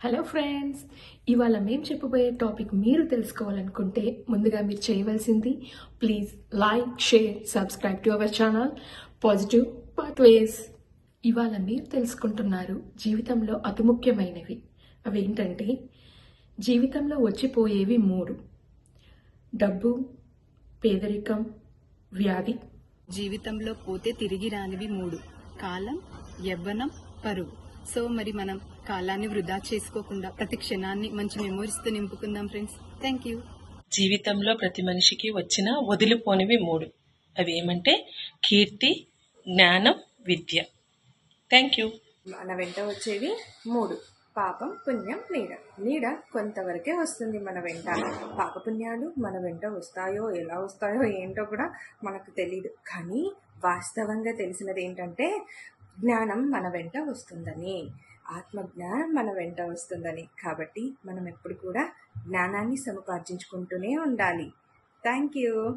Hello friends ఇవాళ మేము చెప్పబోయే టాపిక్ మీరు తెలుసుకోవాలనుకుంటే ముందుగా మీరు చేయవలసింది please like share subscribe to our channel Positive Pathways ఇవాళ మీరు తెలుసుకుంటున్నారు జీవితంలో అతి ముఖ్యమైనవి. అవి ఏంటంటే జీవితంలో వచ్చిపోయేవి మూడు. డబ్బు పేదరికం వ్యాధి. జీవితంలో పోతే తిరిగి రానివి మూడు. కాలం యవ్వనం పరువు. సో మరి మనం కాలాన్ని వృధా చేసుకోకుండా ప్రతి క్షణాన్ని మంచి మెమోరీస్తో నింపుకుందాం ఫ్రెండ్స్ థ్యాంక్ యూ జీవితంలో ప్రతి మనిషికి వచ్చిన వదిలిపోనివి మూడు. అవి ఏమంటే కీర్తి జ్ఞానం విద్య. థ్యాంక్ యూ మన వెంట వచ్చేవి మూడు. పాపం పుణ్యం నీడ. నీడ కొంతవరకే వస్తుంది మన వెంట. పాపపుణ్యాలు మన వెంట వస్తాయో ఎలా వస్తాయో ఏంటో కూడా మనకు తెలియదు కానీ వాస్తవంగా తెలిసినది ఏంటంటే జ్ఞానం మన వెంట వస్తుందని ఆత్మజ్ఞానం మన వెంట వస్తుందని. కాబట్టి మనం ఎప్పుడు కూడా జ్ఞానాన్ని సముపార్జించుకుంటూనే ఉండాలి. Thank you